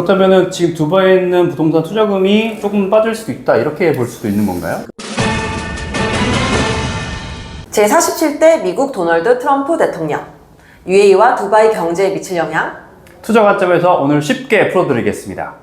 그렇다면은 지금 두바이에 있는 부동산 투자금이 조금 빠질 수도 있다 이렇게 볼 수도 있는 건가요? 제47대 미국 도널드 트럼프 대통령. UAE와 두바이 경제에 미칠 영향. 투자 관점에서 오늘 쉽게 풀어드리겠습니다.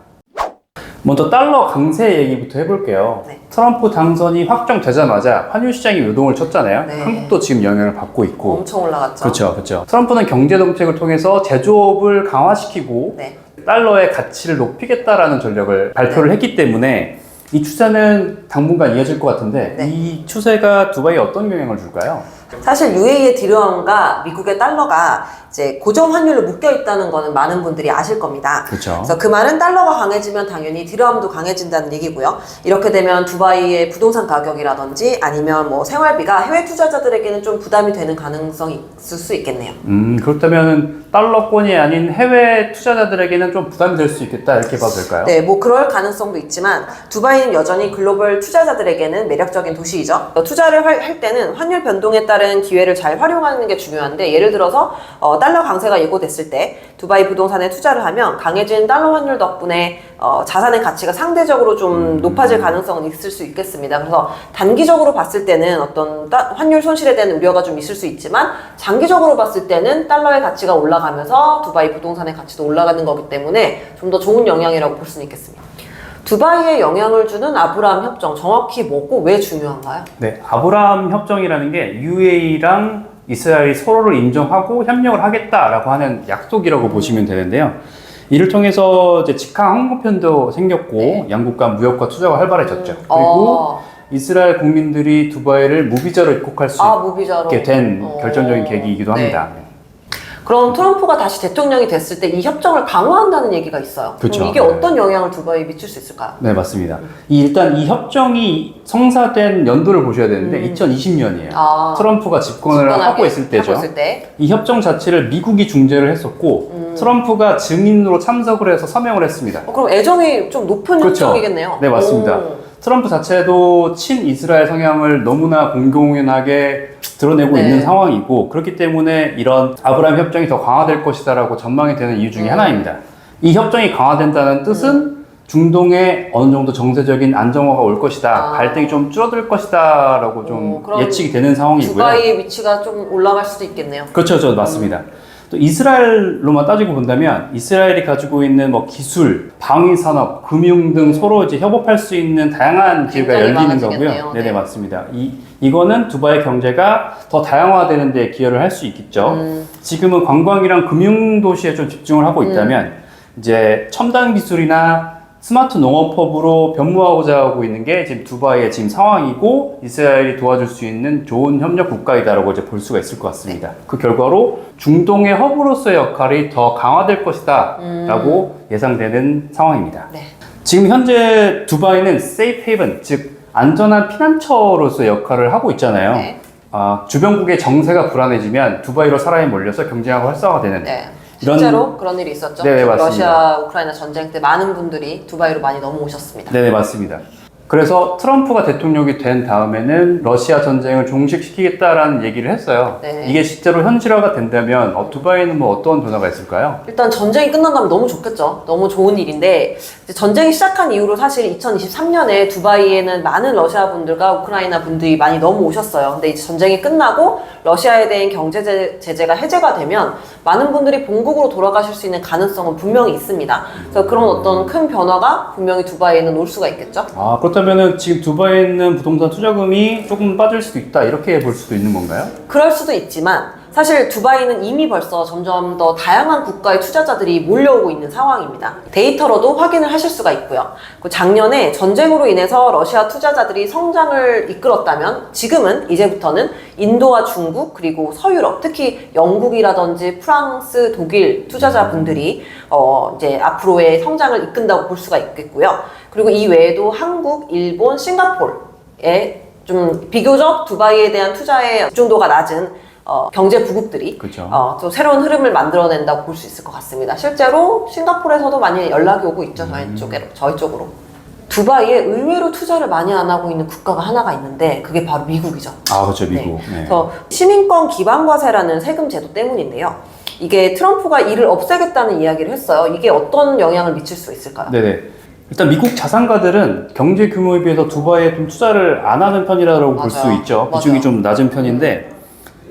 먼저 달러 강세 얘기부터 해볼게요. 네. 트럼프 당선이 확정되자마자 환율 시장이 요동을 쳤잖아요. 네. 한국도 지금 영향을 받고 있고. 엄청 올라갔죠. 그렇죠, 그렇죠. 트럼프는 경제 정책을 통해서 제조업을 강화시키고 네. 달러의 가치를 높이겠다라는 전략을 발표를 했기 때문에 이 추세는 당분간 이어질 것 같은데 네. 이 추세가 두바이에 어떤 영향을 줄까요? 사실 UAE의 디르함과 미국의 달러가 이제 고정 환율로 묶여 있다는 거는 많은 분들이 아실 겁니다. 그렇죠. 그래서 그 말은 달러가 강해지면 당연히 디르함도 강해진다는 얘기고요. 이렇게 되면 두바이의 부동산 가격이라든지 아니면 뭐 생활비가 해외 투자자들에게는 좀 부담이 되는 가능성이 있을 수 있겠네요. 음, 그렇다면 달러권이 아닌 해외 투자자들에게는 좀 부담이 될 수 있겠다 이렇게 봐도 될까요? 네, 뭐 그럴 가능성도 있지만 두바이는 여전히 글로벌 투자자들에게는 매력적인 도시이죠. 어, 투자를 할- 할 때는 환율 변동에 따른 기회를 잘 활용하는 게 중요한데 예를 들어서 어, 달러 강세가 예고됐을 때 두바이 부동산에 투자를 하면 강해진 달러 환율 덕분에 어, 자산의 가치가 상대적으로 좀 높아질 가능성은 있을 수 있겠습니다. 그래서 단기적으로 봤을 때는 어떤 따- 환율 손실에 대한 우려가 좀 있을 수 있지만 장기적으로 봤을 때는 달러의 가치가 올라가면서 두바이 부동산의 가치도 올라가는 거기 때문에 좀 더 좋은 영향이라고 볼 수는 있겠습니다. 두바이에 영향을 주는 아브라함 협정 정확히 뭐고 왜 중요한가요? 네, 아브라함 협정이라는 게 UAE랑 이스라엘이 서로를 인정하고 협력을 하겠다라고 하는 약속이라고 보시면 되는데요. 이를 통해서 이제 직항 항공편도 생겼고 네. 양국 간 무역과 투자가 활발해졌죠. 그리고 어, 이스라엘 국민들이 두바이를 무비자로 입국할 수 아 무비자로 있게 된 어. 결정적인 계기이기도 네. 합니다. 그럼 트럼프가 다시 대통령이 됐을 때 이 협정을 강화한다는 얘기가 있어요. 그쵸. 그럼 이게 네. 어떤 영향을 두바이에 미칠 수 있을까요? 네, 맞습니다. 이 일단 이 협정이 성사된 연도를 보셔야 되는데 2020년이에요. 음. 아, 트럼프가 집권을 집권하게 하고 있을 때죠. 하고 있을 때. 이 협정 자체를 미국이 중재를 했었고 음. 트럼프가 증인으로 참석을 해서 서명을 했습니다. 어, 그럼 애정이 좀 높은 그렇죠. 협정이겠네요. 네, 맞습니다. 오. 트럼프 자체도 친이스라엘 성향을 너무나 공공연하게 드러내고 네. 있는 상황이고 그렇기 때문에 이런 아브라함 협정이 더 강화될 것이다라고 전망이 되는 이유 중에 음. 하나입니다. 이 협정이 강화된다는 뜻은 중동에 어느 정도 정세적인 안정화가 올 것이다, 아. 갈등이 좀 줄어들 것이다라고 좀 오, 그럼 예측이 되는 상황이고요. 두바이의 위치가 좀 올라갈 수도 있겠네요. 그렇죠, 저 맞습니다. 또 이스라엘로만 따지고 본다면 이스라엘이 가지고 있는 뭐 기술, 방위 산업, 금융 등 서로 이제 협업할 수 있는 다양한 기회가 열리는 거고요. 많아지겠네요. 네네 네. 맞습니다. 이 이거는 두바이 경제가 더 다양화되는 데 기여를 할 수 있겠죠. 음. 지금은 관광이랑 금융 도시에 좀 집중을 하고 있다면 이제 첨단 기술이나 스마트 농업법으로 변모하고자 하고 있는 게 지금 두바이의 지금 상황이고 이스라엘이 도와줄 수 있는 좋은 협력 국가이다라고 이제 볼 수가 있을 것 같습니다. 그 결과로 중동의 허브로서의 역할이 더 강화될 것이다라고 예상되는 상황입니다. 네. 지금 현재 두바이는 세이프 헤이븐 즉 안전한 피난처로서의 역할을 하고 있잖아요. 네. 아, 주변국의 정세가 불안해지면 두바이로 사람이 몰려서 경제가 활성화되는 네. 이런- 실제로 그런 일이 있었죠. 네, 네, 맞습니다. 러시아 우크라이나 전쟁 때 많은 분들이 두바이로 많이 넘어오셨습니다. 네네 맞습니다. 그래서 트럼프가 대통령이 된 다음에는 러시아 전쟁을 종식시키겠다라는 얘기를 했어요. 네. 이게 실제로 현실화가 된다면 어, 두바이는 뭐 어떤 변화가 있을까요? 일단 전쟁이 끝난다면 너무 좋겠죠. 너무 좋은 일인데 이제 전쟁이 시작한 이후로 사실 2023년에 두바이에는 많은 러시아 분들과 우크라이나 분들이 많이 넘어오셨어요. 근데 이제 전쟁이 끝나고 러시아에 대한 경제 제- 제재가 해제가 되면 많은 분들이 본국으로 돌아가실 수 있는 가능성은 분명히 있습니다. 그래서 그런 어떤 큰 변화가 분명히 두바이에는 올 수가 있겠죠. 아 그렇다면 은 지금 두바이에 있는 부동산 투자금이 조금 빠질 수도 있다 이렇게 볼 수도 있는 건가요? 그럴 수도 있지만 사실 두바이는 이미 벌써 점점 더 다양한 국가의 투자자들이 몰려오고 있는 상황입니다. 데이터로도 확인을 하실 수가 있고요. 그 작년에 전쟁으로 인해서 러시아 투자자들이 성장을 이끌었다면 지금은 이제부터는 인도와 중국 그리고 서유럽 특히 영국이라든지 프랑스, 독일 투자자분들이 어 이제 앞으로의 성장을 이끈다고 볼 수가 있겠고요. 그리고 이 외에도 한국, 일본, 싱가포르에 좀 비교적 두바이에 대한 투자의 집중도가 낮은 어, 경제 부국들이 그렇죠. 어, 또 새로운 흐름을 만들어낸다고 볼 수 있을 것 같습니다. 실제로 싱가포르에서도 많이 연락이 오고 있죠. 저희 음. 쪽으로, 저희 쪽으로. 두바이에 의외로 투자를 많이 안 하고 있는 국가가 하나가 있는데 그게 바로 미국이죠. 아 그렇죠 네. 미국. 네. 그래서 시민권 기반과세라는 세금 제도 때문인데요. 이게 트럼프가 이를 없애겠다는 이야기를 했어요. 이게 어떤 영향을 미칠 수 있을까요? 네네. 일단 미국 자산가들은 경제 규모에 비해서 두바이에 좀 투자를 안 하는 편이라고 볼 수. 있죠. 비중이. 좀 낮은 편인데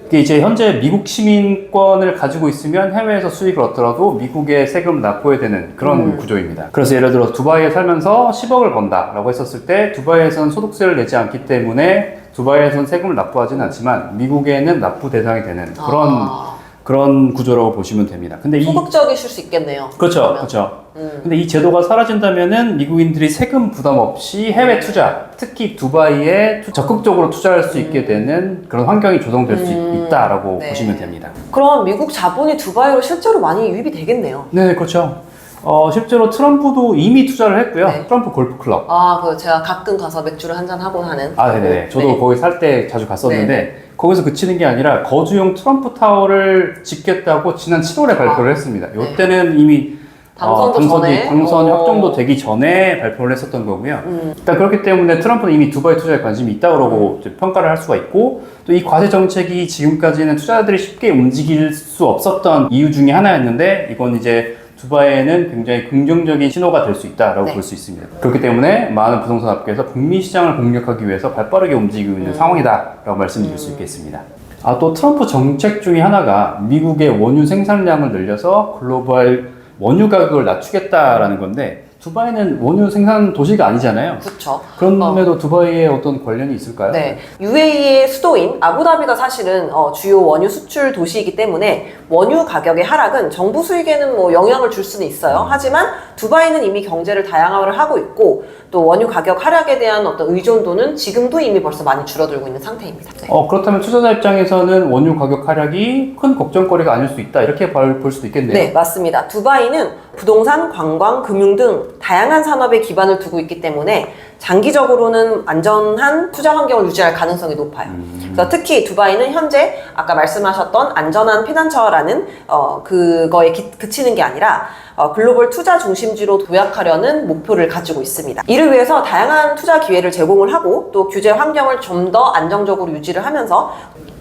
이게 이제 현재 미국 시민권을 가지고 있으면 해외에서 수익을 얻더라도 미국에 세금을 납부해야 되는 그런 음. 구조입니다. 그래서 예를 들어 두바이에 살면서 10억을 번다라고 했었을 때 두바이에서는 소득세를 내지 않기 때문에 두바이에서는 세금을 납부하지는 않지만 미국에는 납부 대상이 되는 그런 아, 그런 구조라고 보시면 됩니다. 근데 이 소극적이실 수 있겠네요. 그렇죠, 그러면. 그렇죠. 음. 근데 이 제도가 사라진다면은 미국인들이 세금 부담 없이 해외 투자, 특히 두바이에 투- 적극적으로 투자할 수 있게 되는 그런 환경이 조성될 수 음. 있다라고 네. 보시면 됩니다. 그럼 미국 자본이 두바이로 실제로 많이 유입이 되겠네요. 네, 그렇죠. 어, 실제로 트럼프도 이미 투자를 했고요. 네. 트럼프 골프 클럽. 아, 그 제가 가끔 가서 맥주를 한잔 하곤 하는. 아, 네네. 저도 네. 거기 살 때 자주 갔었는데 거기서 그치는 게 아니라 거주용 트럼프 타워를 짓겠다고 지난 7월에 발표를 했습니다. 네. 이때는 이미 당선도 어, 당선이 전에? 당선 어. 확정도 되기 전에 발표를 했었던 거고요. 음. 일단 그렇기 때문에 트럼프는 이미 두바이 투자에 관심이 있다 그러고 이제 평가를 할 수가 있고 또 이 과세 정책이 지금까지는 투자자들이 쉽게 움직일 수 없었던 이유 중에 하나였는데 이건 이제 두바이에는 굉장히 긍정적인 신호가 될 수 있다라고 네. 볼수 있습니다. 그렇기 때문에 많은 부동산 업계에서 북미 시장을 공략하기 위해서 발빠르게 움직이고 있는 음. 상황이다라고 말씀드릴 수 있겠습니다. 아, 또 트럼프 정책 중에 하나가 미국의 원유 생산량을 늘려서 글로벌 원유 가격을 낮추겠다라는 건데 두바이는 원유 생산 도시가 아니잖아요. 그렇죠. 그럼에도 두바이에 어떤 관련이 있을까요? 네, UAE의 수도인 아부다비가 사실은 어, 주요 원유 수출 도시이기 때문에 원유 가격의 하락은 정부 수익에는 뭐 영향을 줄 수는 있어요. 하지만 두바이는 이미 경제를 다양화를 하고 있고 또 원유 가격 하락에 대한 어떤 의존도는 지금도 이미 벌써 많이 줄어들고 있는 상태입니다. 네. 어, 그렇다면 투자자 입장에서는 원유 가격 하락이 큰 걱정거리가 아닐 수 있다. 이렇게 볼, 볼 수도 있겠네요. 네, 맞습니다. 두바이는 부동산, 관광, 금융 등 다양한 산업에 기반을 두고 있기 때문에 장기적으로는 안전한 투자 환경을 유지할 가능성이 높아요. 그래서 특히 두바이는 현재 아까 말씀하셨던 안전한 피난처라는 어, 그거에 기- 그치는 게 아니라 어, 글로벌 투자 중심지로 도약하려는 목표를 가지고 있습니다. 이를 위해서 다양한 투자 기회를 제공을 하고 또 규제 환경을 좀 더 안정적으로 유지를 하면서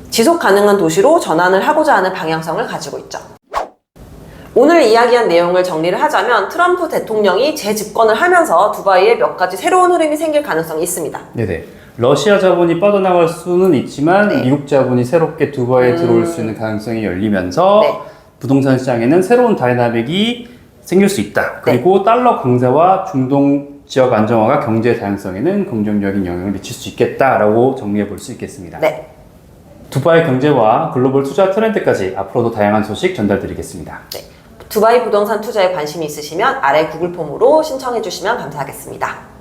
지속 가능한 도시로 전환을 하고자 하는 방향성을 가지고 있죠. 오늘 이야기한 내용을 정리를 하자면 트럼프 대통령이 재집권을 하면서 두바이에 몇 가지 새로운 흐름이 생길 가능성이 있습니다. 네네. 러시아 자본이 빠져나갈 수는 있지만 네. 미국 자본이 새롭게 두바이에 음. 들어올 수 있는 가능성이 열리면서 네. 부동산 시장에는 새로운 다이나믹이 생길 수 네. 있다. 그리고 달러 강세와 중동 지역 안정화가 경제 다양성에는 긍정적인 영향을 미칠 수 있겠다라고 정리해 볼 수 있겠습니다. 네. 두바이 경제와 글로벌 투자 트렌드까지 앞으로도 다양한 소식 전달드리겠습니다. 두바이 부동산 투자에 관심이 있으시면 아래 구글 폼으로 신청해 주시면 감사하겠습니다.